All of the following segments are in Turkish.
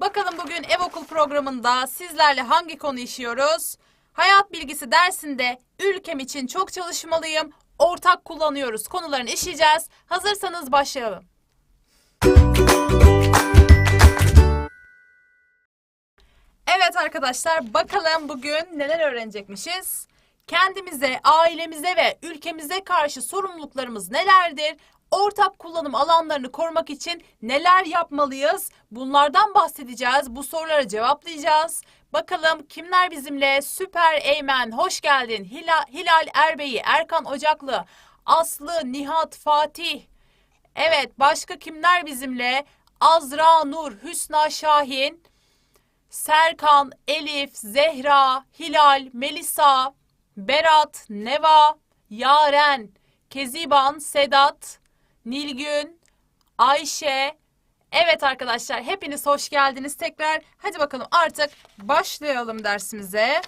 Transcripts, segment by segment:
Bakalım bugün ev okul programında sizlerle hangi konu işiyoruz? Hayat bilgisi dersinde ülkem için çok çalışmalıyım, ortak kullanıyoruz konularını işleyeceğiz. Hazırsanız başlayalım. Evet arkadaşlar bakalım bugün neler öğrenecekmişiz? Kendimize, ailemize ve ülkemize karşı sorumluluklarımız nelerdir? Ortak kullanım alanlarını korumak için neler yapmalıyız? Bunlardan bahsedeceğiz. Bu soruları cevaplayacağız. Bakalım kimler bizimle? Süper Eymen, hoş geldin. Hilal, Hilal Erbeyi, Erkan Ocaklı, Aslı, Nihat, Fatih. Evet, başka kimler bizimle? Azra Nur, Hüsna Şahin, Serkan, Elif, Zehra, Hilal, Melisa, Berat, Neva, Yaren, Keziban, Sedat, Nilgün, Ayşe. Evet arkadaşlar hepiniz hoş geldiniz tekrar. Hadi bakalım artık başlayalım dersimize.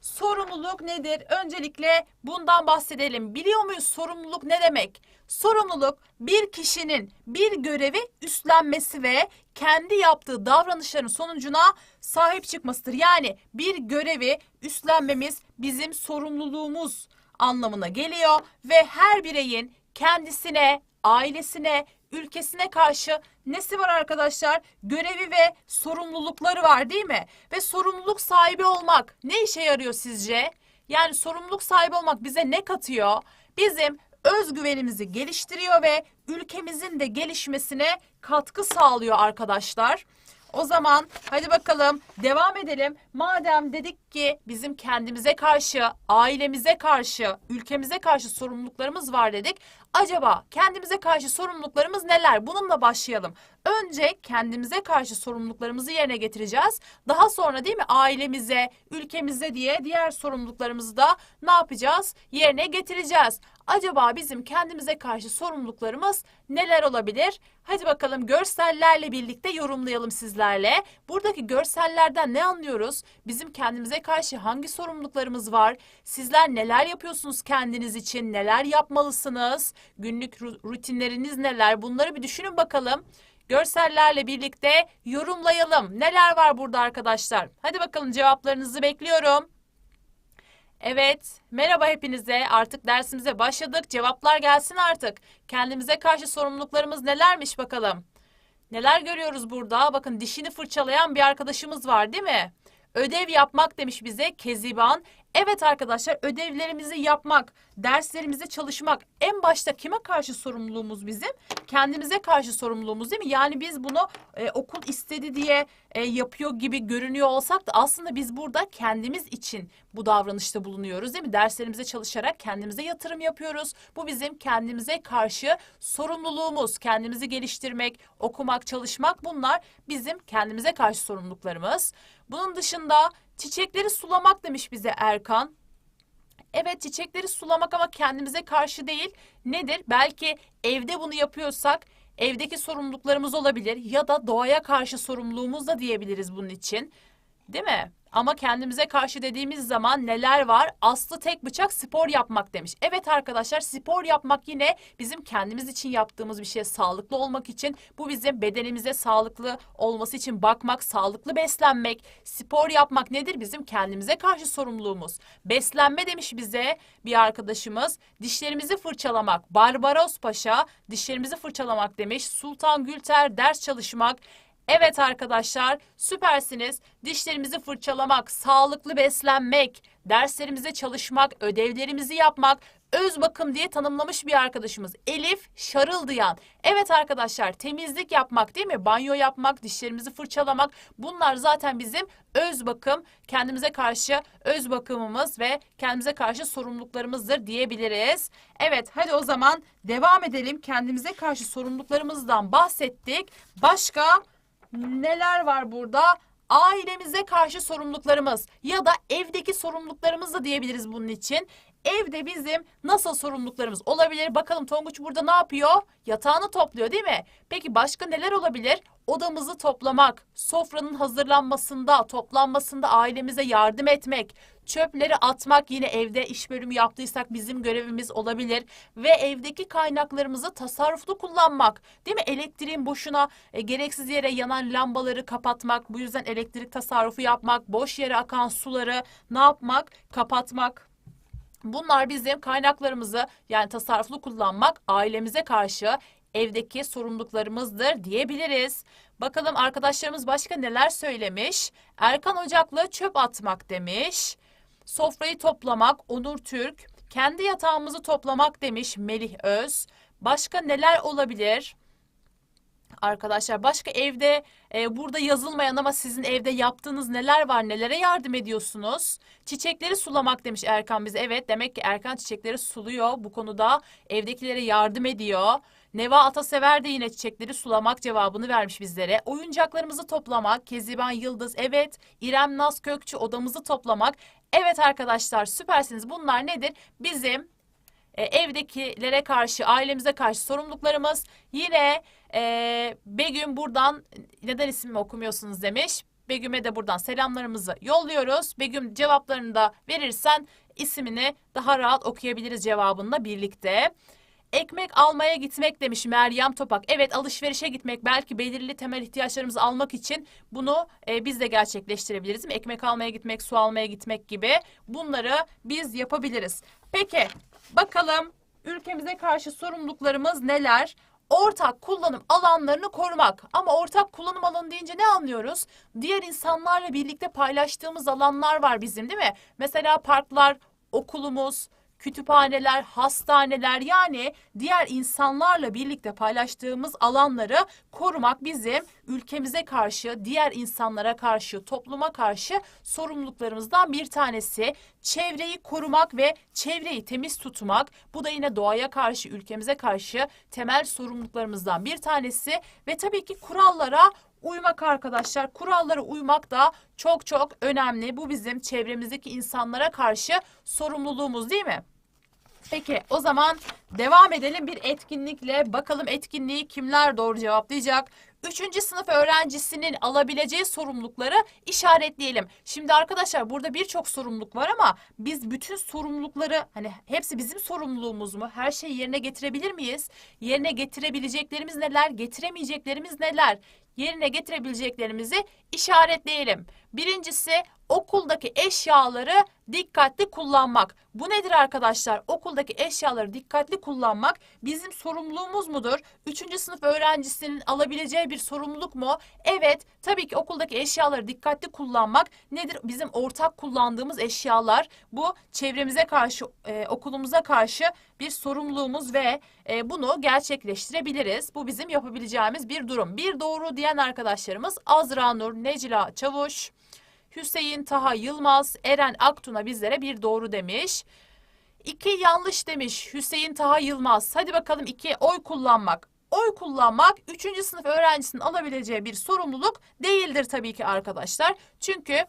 Sorumluluk nedir? Öncelikle bundan bahsedelim. Biliyor muyuz sorumluluk ne demek? Sorumluluk bir kişinin bir görevi üstlenmesi ve kendi yaptığı davranışların sonucuna sahip çıkmasıdır. Yani bir görevi üstlenmemiz bizim sorumluluğumuz anlamına geliyor ve her bireyin kendisine, ailesine, ülkesine karşı nesi var arkadaşlar? Görevi ve sorumlulukları var değil mi? Ve sorumluluk sahibi olmak ne işe yarıyor sizce? Yani sorumluluk sahibi olmak bize ne katıyor? Bizim özgüvenimizi geliştiriyor ve ülkemizin de gelişmesine katkı sağlıyor arkadaşlar. O zaman hadi bakalım devam edelim. Madem dedik ki bizim kendimize karşı, ailemize karşı, ülkemize karşı sorumluluklarımız var dedik. Acaba kendimize karşı sorumluluklarımız neler? Bununla başlayalım. Önce kendimize karşı sorumluluklarımızı yerine getireceğiz. Daha sonra değil mi ailemize, ülkemize diye diğer sorumluluklarımızı da ne yapacağız? Yerine getireceğiz. Acaba bizim kendimize karşı sorumluluklarımız neler olabilir? Hadi bakalım görsellerle birlikte yorumlayalım sizlerle. Buradaki görsellerden ne anlıyoruz? Bizim kendimize karşı hangi sorumluluklarımız var? Sizler neler yapıyorsunuz kendiniz için? Neler yapmalısınız? Günlük ru- rutinleriniz neler? Bunları bir düşünün bakalım. Görsellerle birlikte yorumlayalım. Neler var burada arkadaşlar? Hadi bakalım cevaplarınızı bekliyorum. Evet, merhaba hepinize. Artık dersimize başladık. Cevaplar gelsin artık. Kendimize karşı sorumluluklarımız nelermiş bakalım. Neler görüyoruz burada? Bakın dişini fırçalayan bir arkadaşımız var değil mi? Ödev yapmak demiş bize Keziban. Evet arkadaşlar ödevlerimizi yapmak, derslerimize çalışmak en başta kime karşı sorumluluğumuz bizim? Kendimize karşı sorumluluğumuz değil mi? Yani biz bunu e, okul istedi diye e, yapıyor gibi görünüyor olsak da aslında biz burada kendimiz için bu davranışta bulunuyoruz değil mi? Derslerimize çalışarak kendimize yatırım yapıyoruz. Bu bizim kendimize karşı sorumluluğumuz. Kendimizi geliştirmek, okumak, çalışmak bunlar bizim kendimize karşı sorumluluklarımız. Bunun dışında çiçekleri sulamak demiş bize Erkan. Evet çiçekleri sulamak ama kendimize karşı değil. Nedir? Belki evde bunu yapıyorsak evdeki sorumluluklarımız olabilir ya da doğaya karşı sorumluluğumuz da diyebiliriz bunun için. Değil mi? Ama kendimize karşı dediğimiz zaman neler var? Aslı tek bıçak spor yapmak demiş. Evet arkadaşlar spor yapmak yine bizim kendimiz için yaptığımız bir şey. Sağlıklı olmak için bu bizim bedenimize sağlıklı olması için bakmak, sağlıklı beslenmek, spor yapmak nedir? Bizim kendimize karşı sorumluluğumuz. Beslenme demiş bize bir arkadaşımız. Dişlerimizi fırçalamak. Barbaros Paşa dişlerimizi fırçalamak demiş. Sultan Gülter ders çalışmak. Evet arkadaşlar süpersiniz. Dişlerimizi fırçalamak, sağlıklı beslenmek, derslerimize çalışmak, ödevlerimizi yapmak, öz bakım diye tanımlamış bir arkadaşımız. Elif Şarıldıyan. Evet arkadaşlar temizlik yapmak değil mi? Banyo yapmak, dişlerimizi fırçalamak bunlar zaten bizim öz bakım, kendimize karşı öz bakımımız ve kendimize karşı sorumluluklarımızdır diyebiliriz. Evet hadi o zaman devam edelim. Kendimize karşı sorumluluklarımızdan bahsettik. Başka neler var burada? Ailemize karşı sorumluluklarımız ya da evdeki sorumluluklarımız da diyebiliriz bunun için. Evde bizim nasıl sorumluluklarımız olabilir? Bakalım Tonguç burada ne yapıyor? Yatağını topluyor değil mi? Peki başka neler olabilir? Odamızı toplamak, sofranın hazırlanmasında, toplanmasında ailemize yardım etmek, Çöpleri atmak yine evde iş bölümü yaptıysak bizim görevimiz olabilir. Ve evdeki kaynaklarımızı tasarruflu kullanmak. Değil mi? Elektriğin boşuna e, gereksiz yere yanan lambaları kapatmak. Bu yüzden elektrik tasarrufu yapmak. Boş yere akan suları ne yapmak? Kapatmak. Bunlar bizim kaynaklarımızı yani tasarruflu kullanmak ailemize karşı evdeki sorumluluklarımızdır diyebiliriz. Bakalım arkadaşlarımız başka neler söylemiş? Erkan Ocak'la çöp atmak demiş. Sofrayı toplamak Onur Türk. Kendi yatağımızı toplamak demiş Melih Öz. Başka neler olabilir? Arkadaşlar başka evde e, burada yazılmayan ama sizin evde yaptığınız neler var? Nelere yardım ediyorsunuz? Çiçekleri sulamak demiş Erkan bize. Evet demek ki Erkan çiçekleri suluyor. Bu konuda evdekilere yardım ediyor. Neva Atasever de yine çiçekleri sulamak cevabını vermiş bizlere. Oyuncaklarımızı toplamak. Keziban Yıldız evet. İrem Naz Kökçü odamızı toplamak. Evet arkadaşlar süpersiniz. Bunlar nedir? Bizim e, evdekilere karşı, ailemize karşı sorumluluklarımız. Yine e, Begüm buradan neden ismimi okumuyorsunuz demiş. Begüm'e de buradan selamlarımızı yolluyoruz. Begüm cevaplarını da verirsen ismini daha rahat okuyabiliriz cevabınla birlikte. Ekmek almaya gitmek demiş Meryem Topak. Evet alışverişe gitmek belki belirli temel ihtiyaçlarımızı almak için bunu e, biz de gerçekleştirebiliriz. Mi? Ekmek almaya gitmek, su almaya gitmek gibi bunları biz yapabiliriz. Peki bakalım ülkemize karşı sorumluluklarımız neler? Ortak kullanım alanlarını korumak. Ama ortak kullanım alanı deyince ne anlıyoruz? Diğer insanlarla birlikte paylaştığımız alanlar var bizim değil mi? Mesela parklar, okulumuz, kütüphaneler, hastaneler yani diğer insanlarla birlikte paylaştığımız alanları korumak bizim ülkemize karşı, diğer insanlara karşı, topluma karşı sorumluluklarımızdan bir tanesi. Çevreyi korumak ve çevreyi temiz tutmak bu da yine doğaya karşı, ülkemize karşı temel sorumluluklarımızdan bir tanesi ve tabii ki kurallara uymak arkadaşlar. Kurallara uymak da çok çok önemli. Bu bizim çevremizdeki insanlara karşı sorumluluğumuz değil mi? Peki o zaman devam edelim bir etkinlikle. Bakalım etkinliği kimler doğru cevaplayacak? Üçüncü sınıf öğrencisinin alabileceği sorumlulukları işaretleyelim. Şimdi arkadaşlar burada birçok sorumluluk var ama biz bütün sorumlulukları hani hepsi bizim sorumluluğumuz mu? Her şeyi yerine getirebilir miyiz? Yerine getirebileceklerimiz neler? Getiremeyeceklerimiz neler? Yerine getirebileceklerimizi işaretleyelim. Birincisi okuldaki eşyaları dikkatli kullanmak. Bu nedir arkadaşlar? Okuldaki eşyaları dikkatli kullanmak bizim sorumluluğumuz mudur? Üçüncü sınıf öğrencisinin alabileceği bir sorumluluk mu? Evet, tabii ki okuldaki eşyaları dikkatli kullanmak nedir? Bizim ortak kullandığımız eşyalar. Bu çevremize karşı, e, okulumuza karşı bir sorumluluğumuz ve e, bunu gerçekleştirebiliriz. Bu bizim yapabileceğimiz bir durum. Bir doğru diyen arkadaşlarımız Azra Nur, Necla Çavuş, Hüseyin Taha Yılmaz, Eren Aktun'a bizlere bir doğru demiş. İki yanlış demiş Hüseyin Taha Yılmaz. Hadi bakalım iki oy kullanmak. Oy kullanmak 3. sınıf öğrencisinin alabileceği bir sorumluluk değildir tabii ki arkadaşlar. Çünkü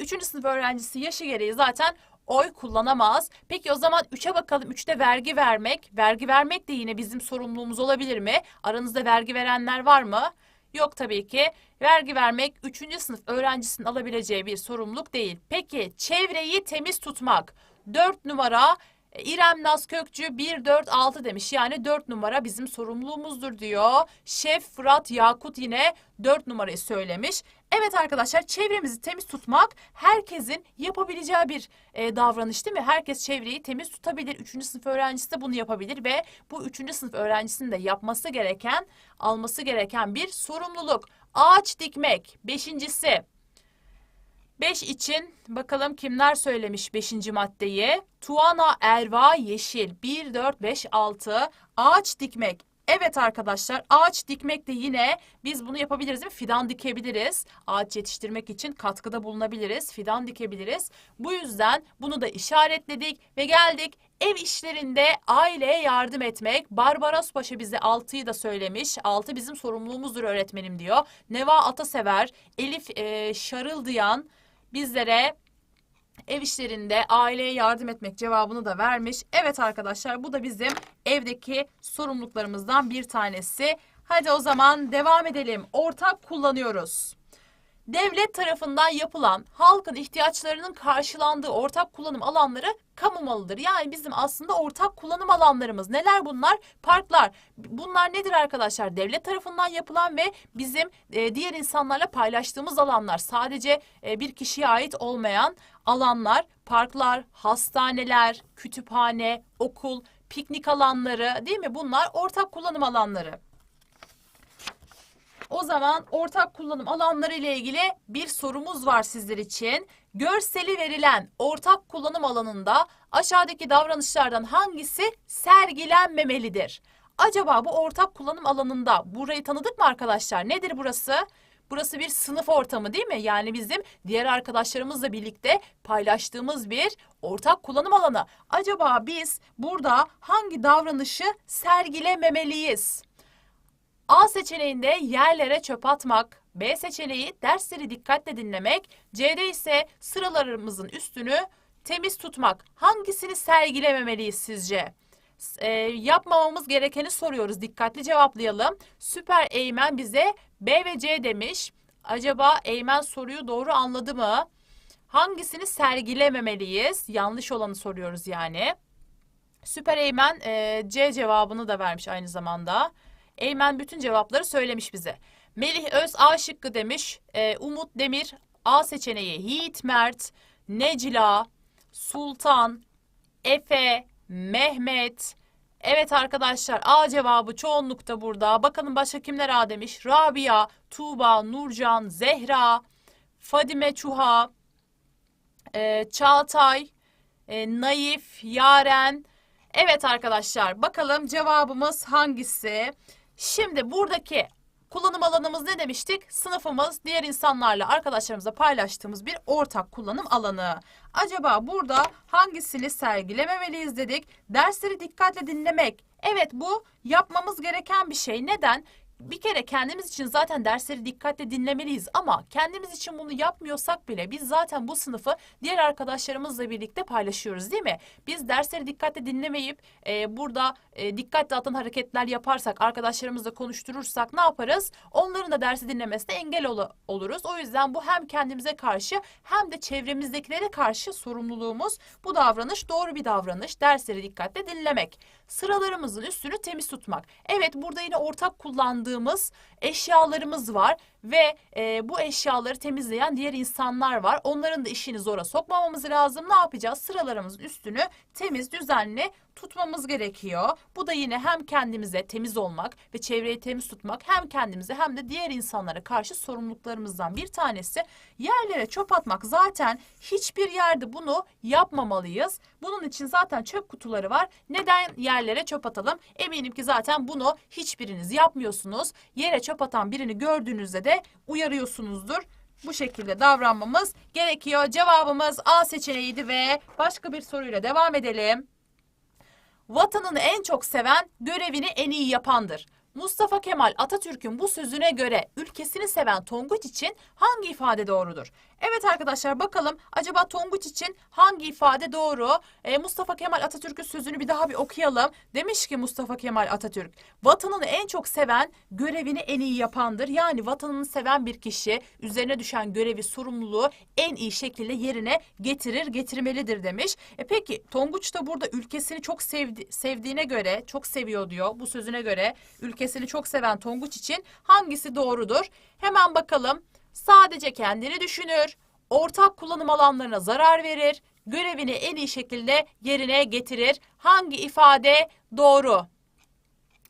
3. sınıf öğrencisi yaşı gereği zaten oy kullanamaz. Peki o zaman 3'e bakalım. 3'te vergi vermek. Vergi vermek de yine bizim sorumluluğumuz olabilir mi? Aranızda vergi verenler var mı? Yok tabii ki. Vergi vermek 3. sınıf öğrencisinin alabileceği bir sorumluluk değil. Peki çevreyi temiz tutmak. 4 numara İrem Naz Kökçü 1 4 6 demiş. Yani 4 numara bizim sorumluluğumuzdur diyor. Şef Fırat Yakut yine 4 numarayı söylemiş. Evet arkadaşlar çevremizi temiz tutmak herkesin yapabileceği bir e, davranış değil mi? Herkes çevreyi temiz tutabilir. Üçüncü sınıf öğrencisi de bunu yapabilir ve bu üçüncü sınıf öğrencisinin de yapması gereken, alması gereken bir sorumluluk. Ağaç dikmek. Beşincisi. Beş için bakalım kimler söylemiş beşinci maddeyi. Tuana Erva Yeşil 1, 4, 5, 6 ağaç dikmek. Evet arkadaşlar ağaç dikmek de yine biz bunu yapabiliriz değil mi? Fidan dikebiliriz. Ağaç yetiştirmek için katkıda bulunabiliriz. Fidan dikebiliriz. Bu yüzden bunu da işaretledik ve geldik ev işlerinde aileye yardım etmek. Barbaros Paşa bize 6'yı da söylemiş. 6 bizim sorumluluğumuzdur öğretmenim diyor. Neva Atasever, Elif e, Şarıldıyan bizlere ev işlerinde aileye yardım etmek cevabını da vermiş. Evet arkadaşlar bu da bizim evdeki sorumluluklarımızdan bir tanesi. Hadi o zaman devam edelim. Ortak kullanıyoruz. Devlet tarafından yapılan halkın ihtiyaçlarının karşılandığı ortak kullanım alanları kamu malıdır. Yani bizim aslında ortak kullanım alanlarımız. Neler bunlar? Parklar. Bunlar nedir arkadaşlar? Devlet tarafından yapılan ve bizim e, diğer insanlarla paylaştığımız alanlar. Sadece e, bir kişiye ait olmayan alanlar, parklar, hastaneler, kütüphane, okul, piknik alanları değil mi? Bunlar ortak kullanım alanları. O zaman ortak kullanım alanları ile ilgili bir sorumuz var sizler için. Görseli verilen ortak kullanım alanında aşağıdaki davranışlardan hangisi sergilenmemelidir? Acaba bu ortak kullanım alanında burayı tanıdık mı arkadaşlar? Nedir burası? Burası bir sınıf ortamı değil mi? Yani bizim diğer arkadaşlarımızla birlikte paylaştığımız bir ortak kullanım alanı. Acaba biz burada hangi davranışı sergilememeliyiz? A seçeneğinde yerlere çöp atmak, B seçeneği dersleri dikkatle dinlemek, C'de ise sıralarımızın üstünü temiz tutmak. Hangisini sergilememeliyiz sizce? E, yapmamamız gerekeni soruyoruz. Dikkatli cevaplayalım. Süper Eymen bize B ve C demiş. Acaba Eymen soruyu doğru anladı mı? Hangisini sergilememeliyiz? Yanlış olanı soruyoruz yani. Süper Eymen e, C cevabını da vermiş aynı zamanda. Eymen bütün cevapları söylemiş bize. Melih Öz A şıkkı demiş. E, Umut Demir A seçeneği. Yiğit Mert, Necla, Sultan, Efe, Mehmet. Evet arkadaşlar A cevabı çoğunlukta burada. Bakalım başka kimler A demiş. Rabia, Tuğba, Nurcan, Zehra, Fadime Çuha, e, Çağatay, e, Naif, Yaren. Evet arkadaşlar bakalım cevabımız hangisi? Şimdi buradaki kullanım alanımız ne demiştik? Sınıfımız diğer insanlarla arkadaşlarımızla paylaştığımız bir ortak kullanım alanı. Acaba burada hangisini sergilememeliyiz dedik? Dersleri dikkatle dinlemek. Evet bu yapmamız gereken bir şey. Neden? Bir kere kendimiz için zaten dersleri dikkatle dinlemeliyiz ama kendimiz için bunu yapmıyorsak bile biz zaten bu sınıfı diğer arkadaşlarımızla birlikte paylaşıyoruz değil mi? Biz dersleri dikkatle dinlemeyip e, burada e, dikkat dağıtan hareketler yaparsak, arkadaşlarımızla konuşturursak ne yaparız? Onların da dersi dinlemesine engel ol- oluruz. O yüzden bu hem kendimize karşı hem de çevremizdekilere karşı sorumluluğumuz. Bu davranış doğru bir davranış. Dersleri dikkatle dinlemek. Sıralarımızın üstünü temiz tutmak. Evet burada yine ortak kullandığımız eşyalarımız var ve e, bu eşyaları temizleyen diğer insanlar var. Onların da işini zora sokmamamız lazım. Ne yapacağız? Sıralarımızın üstünü temiz, düzenli tutmamız gerekiyor. Bu da yine hem kendimize temiz olmak ve çevreyi temiz tutmak hem kendimize hem de diğer insanlara karşı sorumluluklarımızdan bir tanesi. Yerlere çöp atmak zaten hiçbir yerde bunu yapmamalıyız. Bunun için zaten çöp kutuları var. Neden yerlere çöp atalım? Eminim ki zaten bunu hiçbiriniz yapmıyorsunuz. Yere çöp atan birini gördüğünüzde de uyarıyorsunuzdur. Bu şekilde davranmamız gerekiyor. Cevabımız A seçeneğiydi ve başka bir soruyla devam edelim. Vatanını en çok seven görevini en iyi yapandır. Mustafa Kemal Atatürk'ün bu sözüne göre ülkesini seven Tonguç için hangi ifade doğrudur? Evet arkadaşlar bakalım acaba Tonguç için hangi ifade doğru? Ee, Mustafa Kemal Atatürk'ün sözünü bir daha bir okuyalım. Demiş ki Mustafa Kemal Atatürk, vatanını en çok seven görevini en iyi yapandır. Yani vatanını seven bir kişi üzerine düşen görevi, sorumluluğu en iyi şekilde yerine getirir, getirmelidir demiş. E peki Tonguç da burada ülkesini çok sevdi, sevdiğine göre, çok seviyor diyor bu sözüne göre. Ülkesini çok seven Tonguç için hangisi doğrudur? Hemen bakalım. Sadece kendini düşünür, ortak kullanım alanlarına zarar verir, görevini en iyi şekilde yerine getirir. Hangi ifade doğru?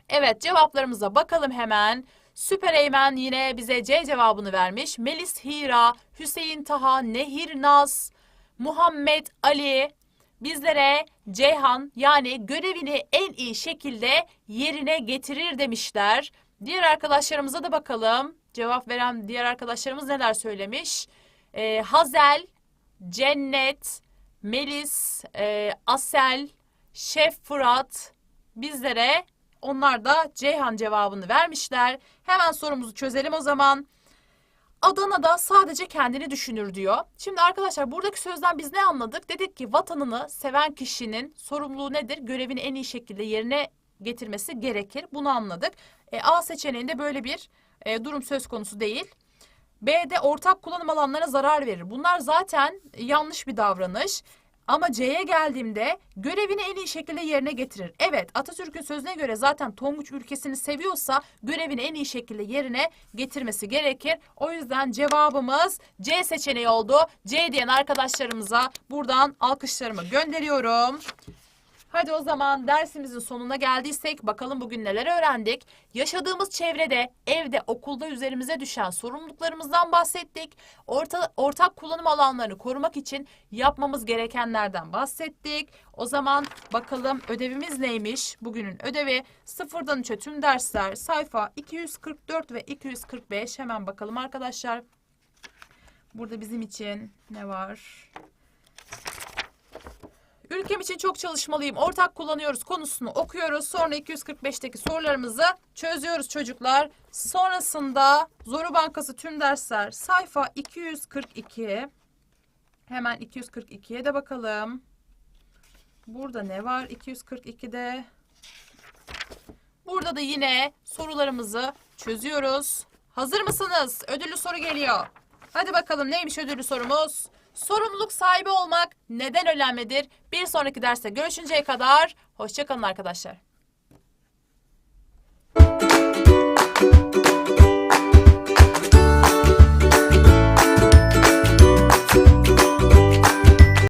Evet cevaplarımıza bakalım hemen. Süper Eymen yine bize C cevabını vermiş. Melis Hira, Hüseyin Taha, Nehir Naz, Muhammed Ali bizlere Ceyhan yani görevini en iyi şekilde yerine getirir demişler. Diğer arkadaşlarımıza da bakalım. Cevap veren diğer arkadaşlarımız neler söylemiş? Ee, Hazel, Cennet, Melis, e, Asel, Şef Fırat bizlere onlar da Ceyhan cevabını vermişler. Hemen sorumuzu çözelim o zaman. Adana'da sadece kendini düşünür diyor. Şimdi arkadaşlar buradaki sözden biz ne anladık? Dedik ki vatanını seven kişinin sorumluluğu nedir? Görevini en iyi şekilde yerine getirmesi gerekir. Bunu anladık. E, A seçeneğinde böyle bir e, durum söz konusu değil. B'de ortak kullanım alanlarına zarar verir. Bunlar zaten yanlış bir davranış. Ama C'ye geldiğimde görevini en iyi şekilde yerine getirir. Evet Atatürk'ün sözüne göre zaten Tonguç ülkesini seviyorsa görevini en iyi şekilde yerine getirmesi gerekir. O yüzden cevabımız C seçeneği oldu. C diyen arkadaşlarımıza buradan alkışlarımı gönderiyorum. Hadi o zaman dersimizin sonuna geldiysek bakalım bugün neler öğrendik. Yaşadığımız çevrede, evde, okulda üzerimize düşen sorumluluklarımızdan bahsettik. Orta, ortak kullanım alanlarını korumak için yapmamız gerekenlerden bahsettik. O zaman bakalım ödevimiz neymiş? Bugünün ödevi sıfırdan üçe tüm dersler sayfa 244 ve 245 hemen bakalım arkadaşlar. Burada bizim için ne var? Ülkem için çok çalışmalıyım. Ortak kullanıyoruz konusunu okuyoruz. Sonra 245'teki sorularımızı çözüyoruz çocuklar. Sonrasında Zoru Bankası tüm dersler sayfa 242. Hemen 242'ye de bakalım. Burada ne var 242'de? Burada da yine sorularımızı çözüyoruz. Hazır mısınız? Ödüllü soru geliyor. Hadi bakalım neymiş ödüllü sorumuz? Sorumluluk sahibi olmak neden önemlidir? Bir sonraki derste görüşünceye kadar hoşçakalın arkadaşlar.